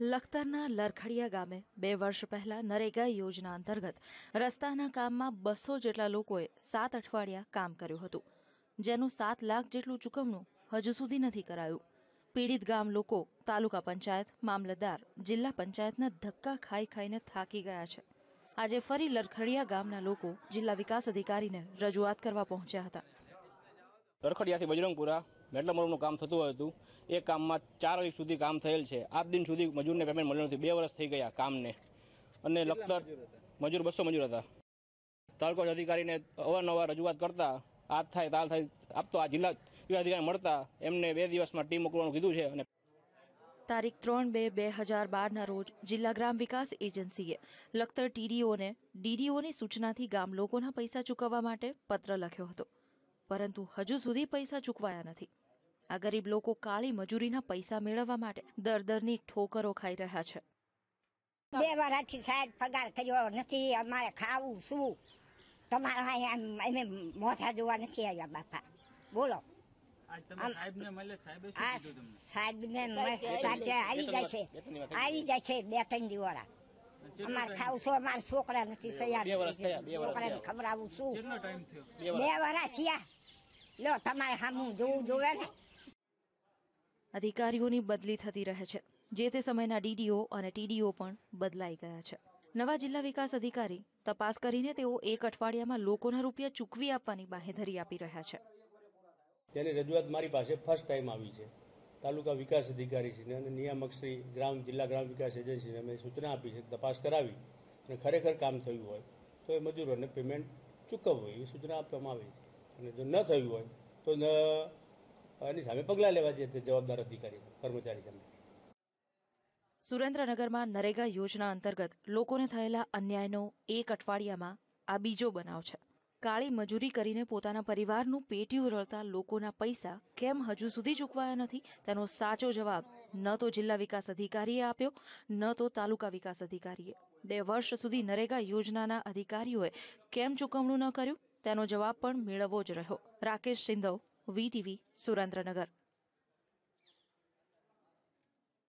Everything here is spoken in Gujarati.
લખતરના લરખડિયા ગામે બે વર્ષ પહેલા નરેગા યોજના અંતર્ગત રસ્તાના કામમાં બસો જેટલા લોકોએ સાત અઠવાડિયા કામ કર્યું હતું. જેનું સાત લાખ જેટલું ચૂકવણું હજુ સુધી નથી કરાયું. પીડિત ગામ લોકો તાલુકા પંચાયત, મામલતદાર, જિલ્લા પંચાયતના ધક્કા ખાઈ ખાઈને થાકી ગયા છે. આજે ફરી લરખડિયા ગામના લોકો જિલ્લા વિકાસ અધિકારીને રજૂઆત કરવા પહોંચ્યા હતા. લરખડિયાથી બજરંગપુરા મેટલામોરનું કામ થતું હતું. એ કામમાં ચાર વીક સુધી કામ થયેલ છે. આજ દિન સુધી મજૂરને પેમેન્ટ મળ્યું નથી. બે વર્ષ થઈ ગયા કામને. અને લખતર મજૂર બસો મજૂર હતા. તાલુકા અધિકારીને અવારનવાર રજૂઆત કરતા આજ થાય તાલ થાય આપતો આ જિલ્લા અધિકારી મળતા એમને બે દિવસમાં ટીમ મોકલવાનું કીધું છે અને તારીખ ત્રણ બે બે હજાર બારના રોજ જિલ્લા ગ્રામ વિકાસ એજન્સીએ લખતર ટીડીઓને ડીડીઓની સૂચનાથી ગામ લોકોના પૈસા ચૂકવવા માટે પત્ર લખ્યો હતો. પરંતુ હજુ સુધી પૈસા ચૂકવાયા નથી. આ ગરીબ લોકો કાળી મજૂરીના પૈસા મેળવવા માટે દર દરની ઠોકરો ખાઈ રહ્યા છે. બે વર્ષથી સાહેબ પગાર કર્યો નથી અમારે ખાવું શું? તમારા અમે મોઢા જોવા નથી આવ્યા બાપા. બોલો. સાહેબને આવી જાય છે. આવી જાય છે. બે ત્રણ દિવડા અમારે ખાવું શું? અમારે છોકરા નથી સૈયાર બે વર્ષ થયા, બે છોકરાને થયા. ખવડાવું શું? કેટલો ટાઈમ થયો? બે વર્ષ. બે વર્ષ થયા. લો તમારે સામું જોવું જોવે ને? અધિકારીઓની બદલી થતી રહે છે. જે તે સમયના ડીડીઓ અને ટીડીઓ પણ બદલાઈ ગયા છે. નવા જિલ્લા વિકાસ અધિકારી તપાસ કરીને તેઓ એક અઠવાડિયામાં લોકોના રૂપિયા ચૂકવી આપવાની બાહેધરી આપી રહ્યા છે. તેની રજૂઆત મારી પાસે ફર્સ્ટ ટાઈમ આવી છે. તાલુકા વિકાસ અધિકારીશ્રીને અને નિયામક શ્રી ગ્રામ જિલ્લા ગ્રામ વિકાસ એજન્સીને મેં સૂચના આપી છે તપાસ કરાવી અને ખરેખર કામ થયું હોય તો એ મજૂરોને પેમેન્ટ ચૂકવવું એવી સૂચના આપવામાં આવી છે. અને જો ન થયું હોય, તો એની સામે પગલાં લેવા જે જવાબદાર અધિકારી કર્મચારી સામે સુરેન્દ્રનગરમાં નરેગા યોજના અંતર્ગત લોકોને થયેલા અન્યાયનો એક અઠવાડિયામાં આ બીજો બનાવ છે. કાળી મજૂરી કરીને પોતાના પરિવારનું પેટીયું રળતા લોકોના પૈસા કેમ હજુ સુધી ચૂકવાયા નથી? તેનો સાચો જવાબ ન તો જિલ્લા વિકાસ અધિકારીએ આપ્યો, ન તો તાલુકા વિકાસ અધિકારીએ. બે વર્ષ સુધી નરેગા યોજનાના અધિકારીઓએ કેમ ચૂકવણું ન કર્યું? તેનો જવાબ પણ મેળવવો જ રહ્યો. રાકેશ સિંધવ વીટીવી સુરેન્દ્રનગર.